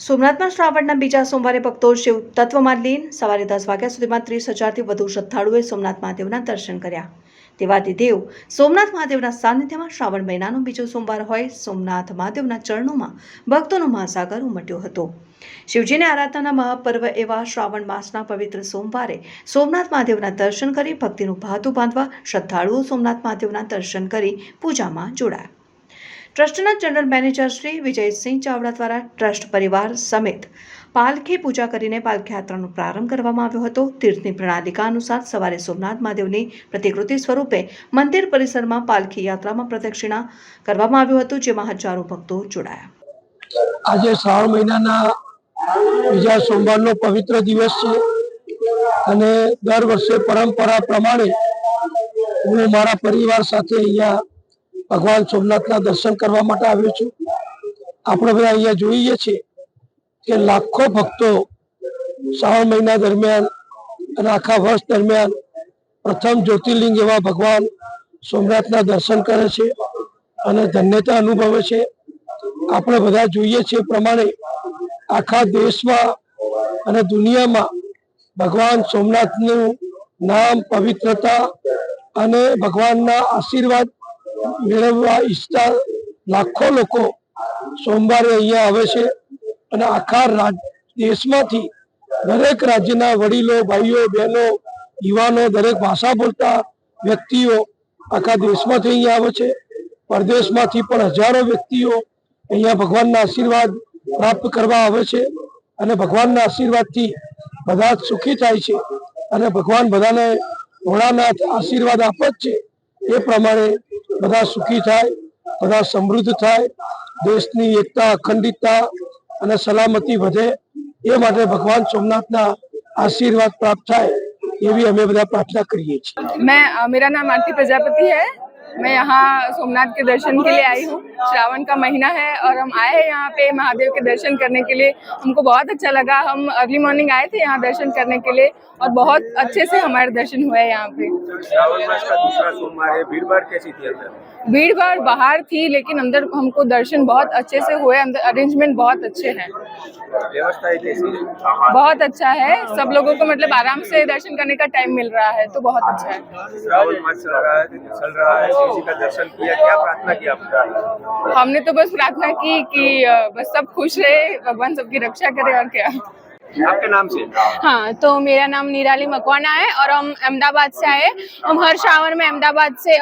સોમનાથમાં શ્રાવણના બીજા સોમવારે ભક્તો શિવ તત્વમાં લીન સવારે દસ વાગ્યા સુધીમાં ત્રીસ હજારથી વધુ શ્રદ્ધાળુઓએ સોમનાથ મહાદેવના દર્શન કર્યા. દેવાદિદેવ સોમનાથ મહાદેવના સાનિધ્યમાં શ્રાવણ મહિનાનો બીજો સોમવાર હોય સોમનાથ મહાદેવના ચરણોમાં ભક્તોનો મહાસાગર ઉમટ્યો હતો. શિવજીને આરાધનાના મહાપર્વ એવા શ્રાવણ માસના પવિત્ર સોમવારે સોમનાથ મહાદેવના દર્શન કરી ભક્તિનું ભાતું બાંધવા શ્રદ્ધાળુઓ સોમનાથ મહાદેવના દર્શન કરી પૂજામાં જોડાયા. ટ્રસ્ટના જનરલ મેનેજર શ્રી વિજયસિંહ ચાવડા દ્વારા ટ્રસ્ટ પરિવાર સમેત પાલખી પૂજા કરીને પાલખી પ્રારંભ કરવામાં આવ્યો હતો. તીર્થની પ્રણાલિકા અનુસાર સવારે સોમનાથ મહાદેવની પ્રતિકૃતિ સ્વરૂપે મંદિર પરિસરમાં પાલખી યાત્રામાં પ્રદક્ષિણા કરવામાં આવ્યું હતું, જેમાં હજારો ભક્તો જોડાયા. આજે શ્રાવણ મહિનાના બીજા સોમવારનો પવિત્ર દિવસ છે અને દર વર્ષે પરંપરા પ્રમાણે હું મારા પરિવાર સાથે અહીંયા ભગવાન સોમનાથના દર્શન કરવા માટે આવ્યો છું. આપણે બધા અહીંયા જોઈએ છીએ કે લાખો ભક્તો શ્રાવણ મહિના દરમિયાન અને આખા વર્ષ દરમિયાન પ્રથમ જ્યોતિર્લિંગ એવા ભગવાન સોમનાથના દર્શન કરે છે અને ધન્યતા અનુભવે છે. આપણે બધા જોઈએ છીએ પ્રમાણે આખા દેશમાં અને દુનિયામાં ભગવાન સોમનાથનું નામ પવિત્રતા અને ભગવાનના આશીર્વાદ મેળવવા ઈચ્છતા લાખો લોકો સોમવારે અહીંયા આવે છે અને આખા દેશમાંથી દરેક રાજ્યના વડીલો, ભાઈઓ, બહેનો, યુવાનો, દરેક ભાષા બોલતા વ્યક્તિઓ આખા દેશમાંથી અહીંયા આવે છે. પરદેશમાંથી પણ હજારો વ્યક્તિઓ અહીંયા ભગવાનના આશીર્વાદ પ્રાપ્ત કરવા આવે છે અને ભગવાનના આશીર્વાદથી બધા જ સુખી થાય છે અને ભગવાન બધાને ભોળાનાથ આશીર્વાદ આપે છે. એ પ્રમાણે બધા સુખી થાય, બધા સમૃદ્ધ થાય, દેશની એકતા, અખંડિતતા અને સલામતી વધે, એ માટે ભગવાન સોમનાથના આશીર્વાદ પ્રાપ્ત થાય, એવી અમે બધા પ્રાર્થના કરીએ છીએ. મેં મેરા નામ આરતી પ્રજાપતિ હૈ. मैं यहाँ सोमनाथ के दर्शन के लिए आई हूँ। श्रावण का महीना है और हम आए हैं यहाँ पे महादेव के दर्शन करने के लिए। हमको बहुत अच्छा लगा। हम अर्ली मॉर्निंग आए थे यहाँ दर्शन करने के लिए और बहुत अच्छे से हमारे दर्शन हुए यहाँ पे। श्रावण मास का दूसरा सोमवार है। भीड़ भाड़ कैसी थी अंदर? भीड़ भाड़ बाहर थी लेकिन अंदर हमको दर्शन बहुत अच्छे से हुए। अंदर अरेंजमेंट बहुत अच्छे हैं। बहुत अच्छा है। सब लोगों को मतलब आराम से दर्शन करने का टाइम मिल रहा है तो बहुत अच्छा है। श्रावण मास चल रहा है। जी का दर्शन किया क्या प्रार्थना आपने हमने तो बस प्रार्थना की कि बस सब खुश रहे भगवान सबकी रक्षा करे और क्या। आपके नाम से? हाँ तो मेरा नाम निराली मकवाना है और हम अहमदाबाद से आए। हम हर श्रावण में अहमदाबाद से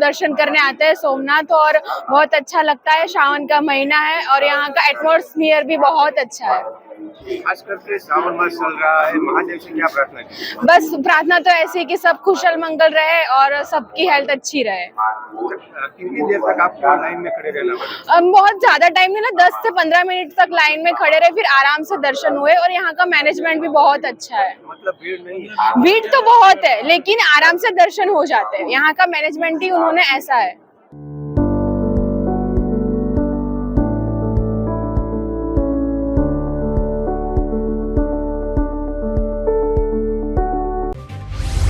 दर्शन करने आते हैं सोमनाथ और बहुत अच्छा लगता है। श्रावण का महीना है और यहाँ का एटमोसफियर भी बहुत अच्छा है। खास करके श्रावण मास चल रहा है महादेव से क्या प्रार्थना की? बस प्रार्थना तो ऐसी है कि सब कुशल मंगल रहे और सबकी हेल्थ अच्छी रहे। कितनी देर तक आपको लाइन में खड़े रहना बहुत ज़्यादा टाइम नहीं ना दस से पंद्रह मिनट तक लाइन में खड़े रहे फिर आराम से दर्शन हुए और यहाँ का मैनेजमेंट भी बहुत अच्छा है। मतलब भीड़ नहीं है? भीड़ तो बहुत है लेकिन आराम से दर्शन हो जाते हैं। यहाँ का मैनेजमेंट ही उन्होंने ऐसा है।